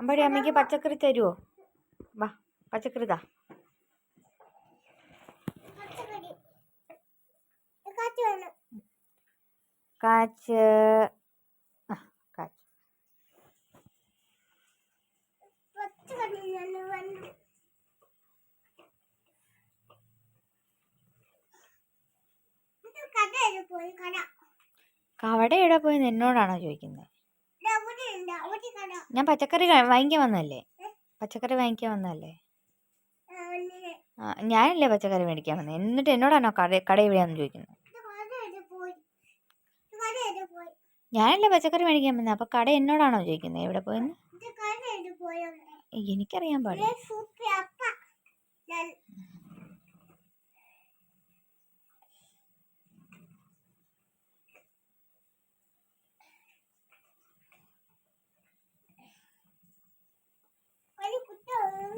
അമ്പാടി അമ്മയ്ക്ക് പച്ചക്കറി തരുമോ വാ പച്ചക്കറി താ കാച്ച് പോയി? കവട എവിടെ പോയെന്ന് എന്നോടാണോ ചോദിക്കുന്നത് ഞാൻ പച്ചക്കറി വാങ്ങിക്കാൻ വന്നല്ലേ പച്ചക്കറി വാങ്ങിക്കാൻ വന്നല്ലേ? ഞാനല്ലേ പച്ചക്കറി മേടിക്കാൻ വന്നത് എന്നിട്ട് എന്നോടാണോ കട കട എവിടെയാണെന്ന് ചോദിക്കുന്നത്? ഞാനല്ലേ പച്ചക്കറി മേടിക്കാൻ വന്നത് അപ്പൊ കട എന്നോടാണോ ചോദിക്കുന്നത്? എവിടെ പോയെന്ന്? എനിക്കറിയാൻ പാടില്ല.